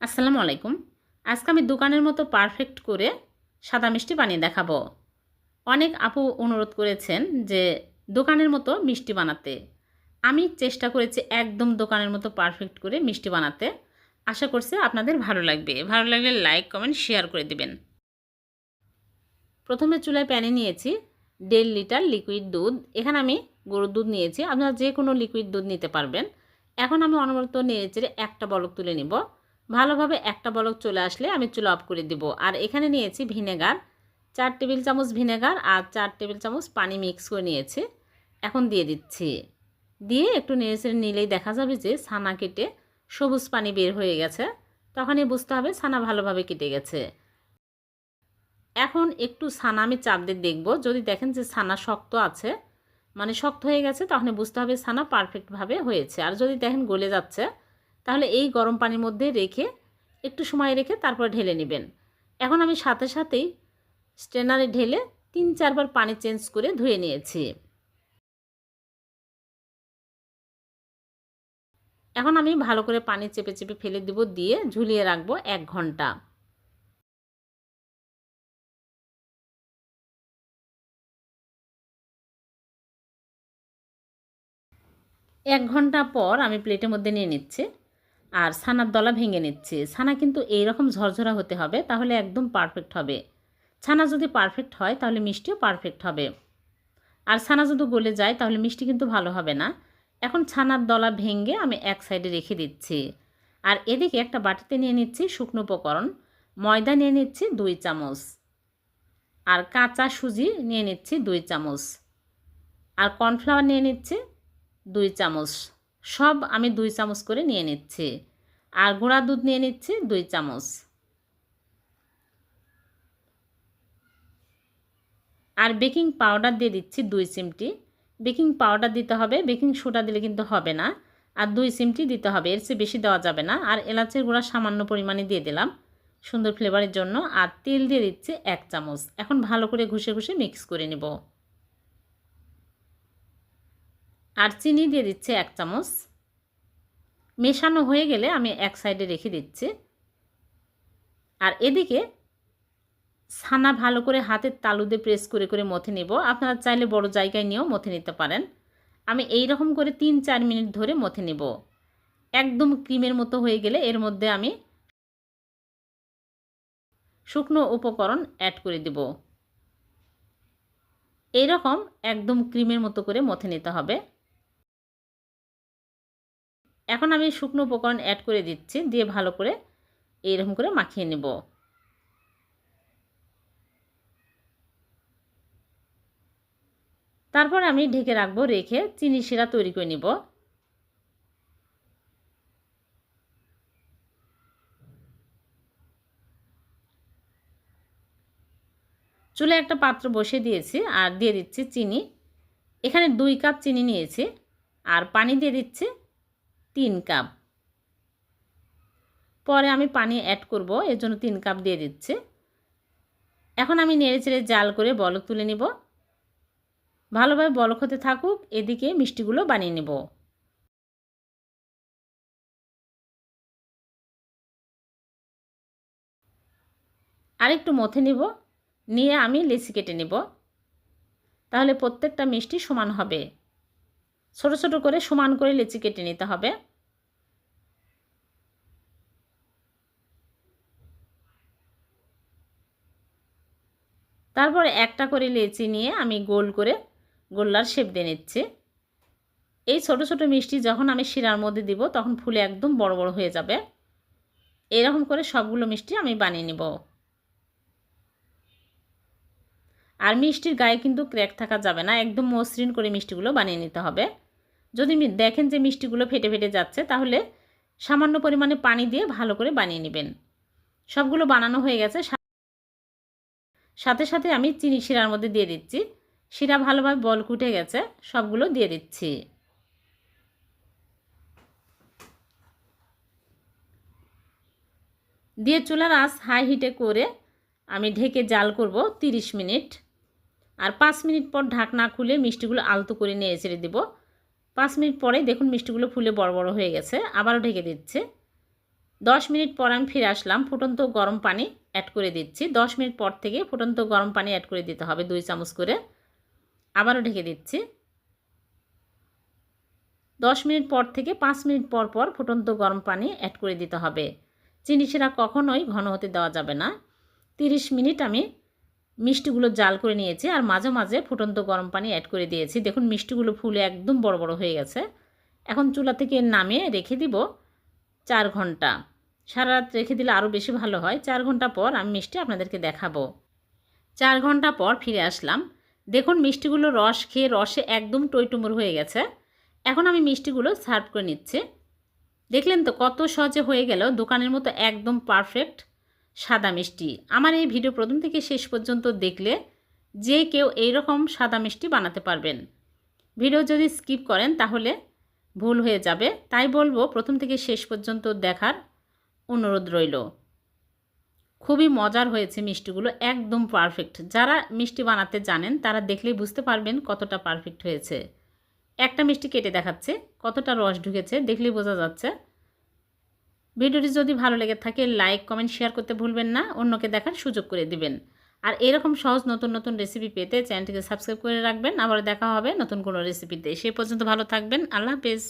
আসসালামু আলাইকুম। আজকে আমি দোকানের মতো পারফেক্ট করে সাদা মিষ্টি বানিয়ে দেখাবো। অনেক আপু অনুরোধ করেছেন যে দোকানের মতো মিষ্টি বানাতে। আমি চেষ্টা করেছি একদম দোকানের মতো পারফেক্ট করে মিষ্টি বানাতে। আশা করছি আপনাদের ভালো লাগবে। ভালো লাগলে লাইক কমেন্ট শেয়ার করে দিবেন। প্রথমে চুলায় প্যানে নিয়েছি দেড় লিটার লিকুইড দুধ। এখানে আমি গরুর দুধ নিয়েছি। আপনারা যে কোনো লিকুইড দুধ নিতে পারবেন। এখন আমি অনবরত নিয়েছি একটা বলক তুলে নিব। ভালোভাবে একটা বলক চলে আসলে আমি চুলা অফ করে দিব। আর এখানে নিয়েছি ভিনেগার, চার টেবিল চামচ ভিনেগার আর চার টেবিল চামচ পানি মিক্স করে নিয়েছি। এখন দিয়ে দিচ্ছি। দিয়ে একটু নেড়ে নিলেই দেখা যাবে যে ছানা কেটে সবুজ পানি বের হয়ে গেছে। তখনই বুঝতে হবে ছানা ভালোভাবে কেটে গেছে। এখন একটু ছানা আমি চাপ দিয়ে দেখব। যদি দেখেন যে ছানা শক্ত আছে মানে শক্ত হয়ে গেছে তখন বুঝতে হবে ছানা পারফেক্টভাবে হয়েছে। আর যদি দেখেন গলে যাচ্ছে তাহলে এই গরম পানির মধ্যে রেখে একটু সময় রেখে তারপর ঢেলে নেবেন। এখন আমি সাথে সাথেই স্ট্রেনারে ঢেলে তিন চারবার পানি চেঞ্জ করে ধুয়ে নিয়েছি। এখন আমি ভালো করে পানি চেপে চেপে ফেলে দিব, দিয়ে ঝুলিয়ে রাখব এক ঘণ্টা। এক ঘণ্টা পর আমি প্লেটের মধ্যে নিয়ে নিচ্ছি। আর ছানার দলা ভেঙে নিচ্ছি। ছানা কিন্তু এই রকম ঝরঝরা হতে হবে, তাহলে একদম পারফেক্ট হবে। ছানা যদি পারফেক্ট হয়, তাহলে মিষ্টিও পারফেক্ট হবে। আর ছানা যদি গলে যায়, তাহলে মিষ্টি কিন্তু ভালো হবে না। এখন ছানার দলা ভেঙে আমি এক সাইডে রেখে দিচ্ছি। আর এদিকে একটা বাটিতে নিয়ে নিচ্ছি শুকনো উপকরণ, ময়দা নিয়ে নিচ্ছি দুই চামচ। আর কাঁচা সুজি নিয়ে নিচ্ছি দুই চামচ। আর কর্নফ্লাওয়ার নিয়ে নিচ্ছি দুই চামচ। সব আমি দুই চামচ করে নিয়ে নিচ্ছি। আর গুঁড়া দুধ নিয়ে নিচ্ছি দুই চামচ। আর বেকিং পাউডার দিয়ে দিচ্ছি দুই চিমটি। বেকিং পাউডার দিতে হবে, বেকিং সোডা দিলে কিন্তু হবে না। আর দুই চিমটি দিতে হবে, এর চেয়ে বেশি দেওয়া যাবে না। আর এলাচের গুঁড়া সামান্য পরিমাণে দিয়ে দিলাম সুন্দর ফ্লেভারের জন্য। আর তেল দিয়ে দিচ্ছি এক চামচ। এখন ভালো করে ঘষে ঘষে মিক্স করে নেব। আর চিনি দিয়ে দিচ্ছি এক চামচ। মেশানো হয়ে গেলে আমি এক সাইডে রেখে দিচ্ছি। আর এদিকে ছানা ভালো করে হাতের তালুতে প্রেস করে করে মথে নেব। আপনারা চাইলে বড় জায়গায় নিয়েও মথে নিতে পারেন। আমি এই রকম করে তিন চার মিনিট ধরে মথে নেব। একদম ক্রিমের মতো হয়ে গেলে এর মধ্যে আমি শুকনো উপকরণ অ্যাড করে দেব। এইরকম একদম ক্রিমের মতো করে মথে নিতে হবে। এখন আমি শুকনো উপকরণ অ্যাড করে দিচ্ছি, দিয়ে ভালো করে এইরকম করে মাখিয়ে নেব। তারপর আমি ঢেকে রাখব, রেখে চিনি শিরা তৈরি করে নিব। চুলে একটা পাত্র বসে দিয়েছি আর দিয়ে দিচ্ছি চিনি। এখানে দুই কাপ চিনি নিয়েছি আর পানি দিয়ে দিচ্ছি তিন কাপ। পরে আমি পানি অ্যাড করব, এর জন্য তিন কাপ দিয়ে দিচ্ছি। এখন আমি নেড়ে চেড়ে জাল করে বলক তুলে নিব। ভালোভাবে বলক হতে থাকুক, এদিকে মিষ্টিগুলো বানিয়ে নেব। আরেকটু মথে নিব, নিয়ে আমি লেচি কেটে নেব। তাহলে প্রত্যেকটা মিষ্টি সমান হবে। ছোট ছোট করে সমান করে লেচি কেটে নিতে হবে। তারপর একটা করে লেচি নিয়ে আমি গোল করে গোল্লার শেপ দিয়ে নিচ্ছি। এই ছোট ছোট মিষ্টি যখন আমি শিরার মধ্যে দিব, তখন ফুলে একদম বড় বড় হয়ে যাবে। এরকম করে সবগুলো মিষ্টি আমি বানিয়ে নিব। আর মিষ্টির গায়ে কিন্তু ক্র্যাক থাকা যাবে না, একদম মসৃণ করে মিষ্টিগুলো বানিয়ে নিতে হবে। যদি দেখেন যে মিষ্টিগুলো ফেটে ফেটে যাচ্ছে, তাহলে সামান্য পরিমাণে পানি দিয়ে ভালো করে বানিয়ে নেবেন। সবগুলো বানানো হয়ে গেছে। সাথে সাথে আমি চিনি শিরার মধ্যে দিয়ে দিচ্ছি। শিরা ভালোভাবে বল কুটে গেছে, সবগুলো দিয়ে দিচ্ছি। দিয়ে চুলার আঁচ হাই হিটে করে আমি ঢেকে জাল করব 30 মিনিট। আর পাঁচ মিনিট পর ঢাকনা খুলে মিষ্টিগুলো আলতো করে নিয়ে ছেড়ে দেবো। পাঁচ মিনিট পরে দেখুন মিষ্টিগুলো ফুলে বড় বড় হয়ে গেছে, আবারও ঢেকে দিচ্ছে। দশ মিনিট পর আমি ফিরে আসলাম, ফুটন্ত গরম পানি অ্যাড করে দিচ্ছি। দশ মিনিট পর থেকে ফুটন্ত গরম পানি অ্যাড করে দিতে হবে দুই চামচ করে। আবারও ঢেকে দিচ্ছি। দশ মিনিট পর থেকে পাঁচ মিনিট পর পর ফুটন্ত গরম পানি অ্যাড করে দিতে হবে। চিনি সেরা কখনোই ঘন হতে দেওয়া যাবে না। তিরিশ মিনিট আমি মিষ্টিগুলো জাল করে নিয়েছি আর মাঝে মাঝে ফুটন্ত গরম পানি অ্যাড করে দিয়েছি। দেখুন, মিষ্টিগুলো ফুলে একদম বড় বড় হয়ে গেছে। এখন চুলা থেকে নামিয়ে রেখে দিব চার ঘণ্টা। সারা রাত রেখে দিলে আরও বেশি ভালো হয়। চার ঘণ্টা পর আমি মিষ্টি আপনাদেরকে দেখাবো। চার ঘণ্টা পর ফিরে আসলাম। দেখুন, মিষ্টিগুলো রস খেয়ে রসে একদম টইটুমুর হয়ে গেছে। এখন আমি মিষ্টিগুলো সার্ভ করে নিচ্ছি। দেখলেন তো কত সহজে হয়ে গেল। দোকানের মতো একদম পারফেক্ট সাদা মিষ্টি। আমার এই ভিডিও প্রথম থেকে শেষ পর্যন্ত দেখলে যে কেউ এই রকম সাদা মিষ্টি বানাতে পারবেন। ভিডিও যদি স্কিপ করেন তাহলে ভুল হয়ে যাবে। তাই বলব প্রথম থেকে শেষ পর্যন্ত দেখার অনুরোধ রইল। খুবই মজার হয়েছে মিষ্টিগুলো, একদম পারফেক্ট যারা মিষ্টি বানাতে জানেন তারা দেখলেই বুঝতে পারবেন কতটা পারফেক্ট হয়েছে। একটা মিষ্টি কেটে দেখাচ্ছে, কতটা রস ঢুকেছে, দেখলেই বোঝা যাচ্ছে ভিডিওটি যদি ভালো লেগে থাকে লাইক কমেন্ট শেয়ার করতে ভুলবেন না। অন্যকে দেখার সুযোগ করে দিবেন। আর এরকম সহজ নতুন নতুন রেসিপি পেতে চ্যানেলটিকে সাবস্ক্রাইব করে রাখবেন। আবার দেখা হবে নতুন কোনো রেসিপিতে সে পর্যন্ত ভালো থাকবেন। আল্লাহ হাফেজ।